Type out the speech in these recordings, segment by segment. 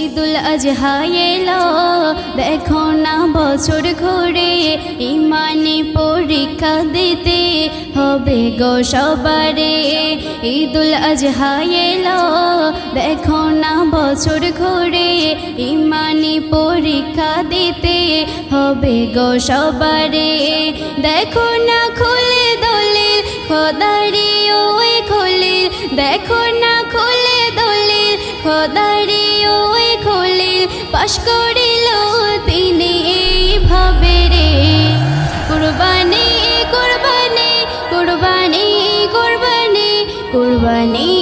ঈদুল আজহা এলো, দেখো না বছর ঘুরে, ইমানে পরীক্ষা দিতে হবে গো সবারে। ঈদুল আজহা এলো, দেখো না বছর ঘুরে, ইমানি পরীক্ষা দিতে হবে গো সবারে। দেখো না পাশ করিল তিনি এইভাবে রে। কুরবানি কুরবানি কুরবানি কুরবানি কুরবানি কুরবানি।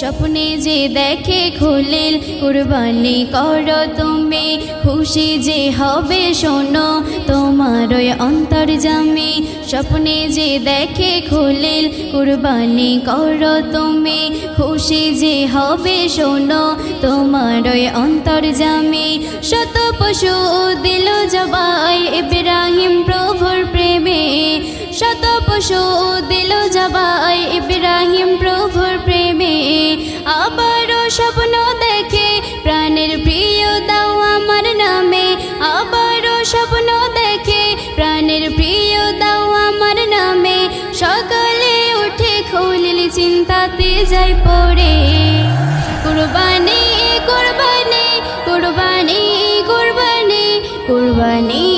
স্বপ্নে যে দেখে খুলিল কুরবানি করো তুমি, খুশি যে হবে শোনো তোমার ওই অন্তর জামি। স্বপ্নে যে দেখে খুলিল কুরবানি করো তুমি, খুশি যে হবে শোনো তোমার ওই অন্তর জামি। শত পশু দিল জবাই ইব্রাহিম প্রভুর প্রেমে, শত পশু দিল স্বপ্ন দেখে প্রাণের প্রিয় দাও আমার নামে। আবারও স্বপ্ন দেখে প্রাণের প্রিয় দাও আমার নামে। সকালে উঠে খুলিল চিন্তাতে যাই পড়ে। কুরবানি কুরবানি কুরবানি কুরবানি কুরবানি।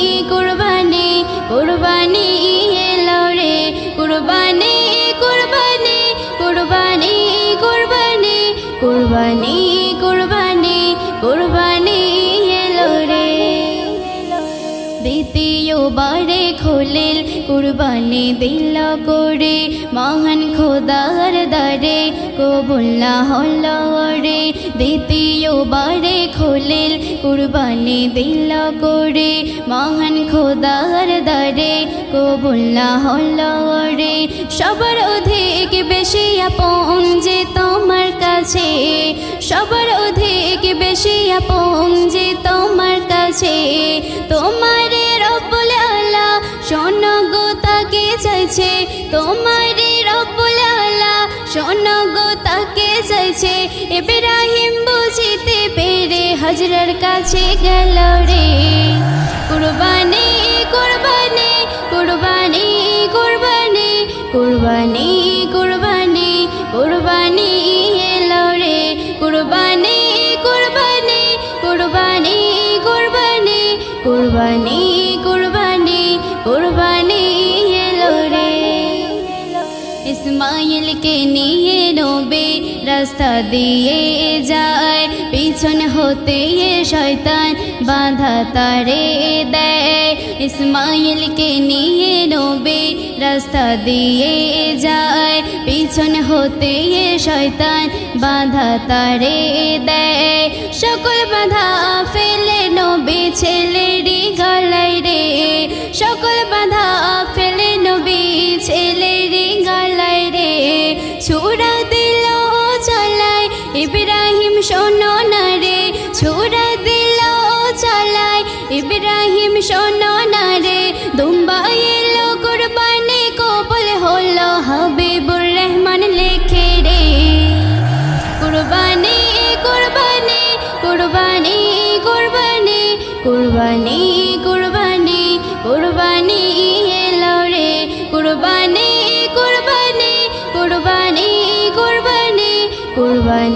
কুরবানি বারে খোলেল কুরবানি দিল করে, মহান খোদার দারে কবুল্লা হল রে দ্বিতীয় বারে খোলেল কুরবানি দিল করে, মহান খোদার দারে কবুল্লা হল রে সবার অধিক বেশি আপন যে তোমার কাছে, সবার অধিক বেশি আপন যে তোমার কাছে। তোমার আল্লাহ শোনো গো তাকে চাইছে, তোমার রব্বুল আল্লাহ শোনো গো তাকে চাইছে বুঝিতে পেরে হজরার কাছে গেল। ইসমাইলকে নিয়ে নবে রাস্তা দিয়ে যায়। পিছন হতে শয়তান বাধা তারে দেয়। ইসমাইলকে নিয়ে নবে রাস্তা দিয়ে যায়। পিছন হতে শয়তান বাধা তারে দেয়। শোনো না রে দুম্বা এলো কুরবানি কবুল হলো হাবিবুর রহমান লেখে রে কুরবানি কুরবানি কুরবানি কুরবানি কুরবানি কুরবানি কুরবানি এলো রে কুরবানি কুরবানি কুরবানি কুরবানি কুরবানি